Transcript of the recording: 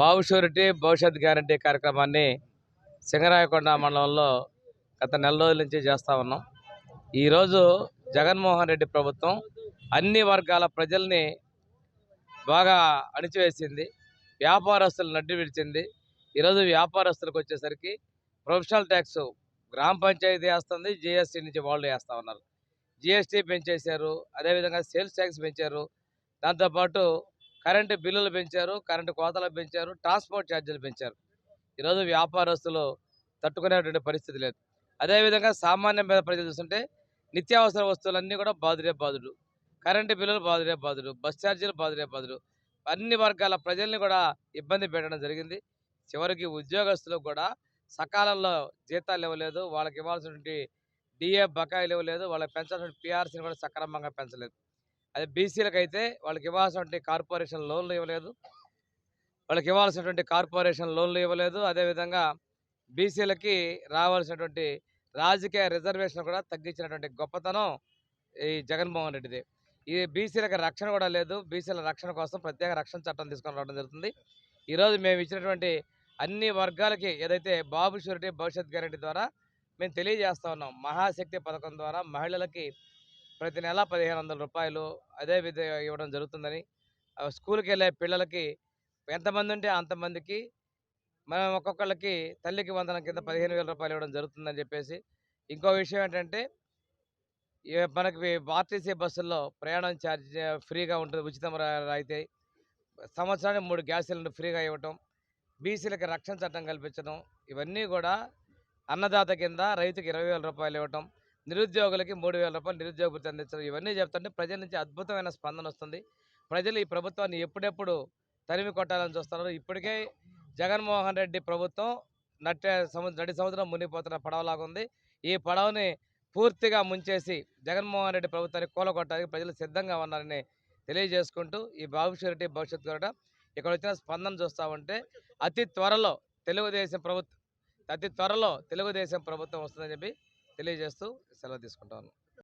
బాబు surety భవిష్యత్ guarantee కార్యక్రమాన్ని సింగరాయకొండ మండలంలో గత నెల రోజుల నుంచి చేస్తూ ఉన్నాం. ఈరోజు జగన్మోహన్ రెడ్డి ప్రభుత్వం అన్ని వర్గాల ప్రజల్ని బాగా అణిచివేసింది. వ్యాపారస్తులు నడ్డి విడిచింది. ఈరోజు వ్యాపారస్తులకు వచ్చేసరికి ప్రొఫెషనల్ ట్యాక్స్ గ్రామ పంచాయతీ వేస్తుంది జిఎస్టీ నుంచి వాళ్ళు వేస్తూ ఉన్నారు. జిఎస్టీ పెంచేశారు అదేవిధంగా సేల్స్ ట్యాక్స్ పెంచారు. దాంతోపాటు కరెంటు బిల్లులు పెంచారు కరెంటు కోతలు పెంచారు ట్రాన్స్పోర్ట్ ఛార్జీలు పెంచారు. ఈరోజు వ్యాపారస్తులు తట్టుకునేటువంటి పరిస్థితి లేదు. అదేవిధంగా సామాన్య మీద ప్రజలు చూస్తుంటే నిత్యావసర వస్తువులన్నీ కూడా బాదురే బాదుడు. కరెంటు బిల్లులు బాదురే బాధుడు బస్ ఛార్జీలు బాదురే బాదుడు. అన్ని వర్గాల ప్రజల్ని కూడా ఇబ్బంది పెట్టడం జరిగింది. చివరికి ఉద్యోగస్తులకు కూడా సకాలంలో జీతాలు ఇవ్వలేదు వాళ్ళకి ఇవ్వాల్సినటువంటి డిఏ బకాయిలు ఇవ్వలేదు వాళ్ళకి పెంచాల్సిన పిఆర్సీని కూడా సక్రమంగా పెంచలేదు. అదే బీసీలకు అయితే వాళ్ళకి ఇవ్వాల్సినటువంటి కార్పొరేషన్ లోన్లు ఇవ్వలేదు. వాళ్ళకి ఇవ్వాల్సినటువంటి కార్పొరేషన్ లోన్లు ఇవ్వలేదు. అదేవిధంగా బీసీలకి రావాల్సినటువంటి రాజకీయ రిజర్వేషన్ కూడా తగ్గించినటువంటి గొప్పతనం ఈ జగన్మోహన్ రెడ్డిది. ఈ బీసీలకు రక్షణ కూడా లేదు. బీసీల రక్షణ కోసం ప్రత్యేక రక్షణ చట్టం తీసుకొని రావడం జరుగుతుంది. ఈరోజు మేము ఇచ్చినటువంటి అన్ని వర్గాలకి ఏదైతే బాబు షూరిటీ భవిష్యత్ గ్యారెంటీ ద్వారా మేము తెలియజేస్తా ఉన్నాం. మహాశక్తి పథకం ద్వారా మహిళలకి ప్రతి నెల పదిహేను వందల రూపాయలు అదే విధంగా ఇవ్వడం జరుగుతుందని. స్కూల్కి వెళ్ళే పిల్లలకి ఎంతమంది ఉంటే అంతమందికి మనం ఒక్కొక్కళ్ళకి తల్లికి వందనం కింద పదిహేను వేల రూపాయలు ఇవ్వడం జరుగుతుందని చెప్పేసి. ఇంకో విషయం ఏంటంటే మనకి ఆర్టీసీ బస్సుల్లో ప్రయాణం ఛార్జ్ ఫ్రీగా ఉంటుంది ఉచితం అయితే. సంవత్సరానికి మూడు గ్యాస్ సిలిండర్ ఫ్రీగా ఇవ్వటం బీసీలకి రక్షణ చట్టం కల్పించడం ఇవన్నీ కూడా అన్నదాత కింద రైతుకి ఇరవై వేల రూపాయలు ఇవ్వటం నిరుద్యోగులకి మూడు వేల రూపాయలు నిరుద్యోగ భృతి అందించడం ఇవన్నీ చెప్తుంటే ప్రజల నుంచి అద్భుతమైన స్పందన వస్తుంది. ప్రజలు ఈ ప్రభుత్వాన్ని ఎప్పుడెప్పుడు తరిమి కొట్టాలని చూస్తున్నారు? ఇప్పటికే జగన్మోహన్ రెడ్డి ప్రభుత్వం నట్టే సముద్ర నడి సముద్రం మునిగిపోతున్న పడవలాగా ఉంది. ఈ పడవని పూర్తిగా ముంచేసి జగన్మోహన్ రెడ్డి ప్రభుత్వాన్ని కూలగొట్టడానికి ప్రజలు సిద్ధంగా ఉన్నారని తెలియజేసుకుంటూ ఈ భవిష్యత్తు భవిష్యత్తు కూడా ఇక్కడ వచ్చిన స్పందన చూస్తూ ఉంటే అతి త్వరలో తెలుగుదేశం ప్రభుత్వం అతి త్వరలో తెలుగుదేశం ప్రభుత్వం వస్తుందని చెప్పి తెలియజేస్తూ సెలవు తీసుకుంటాను.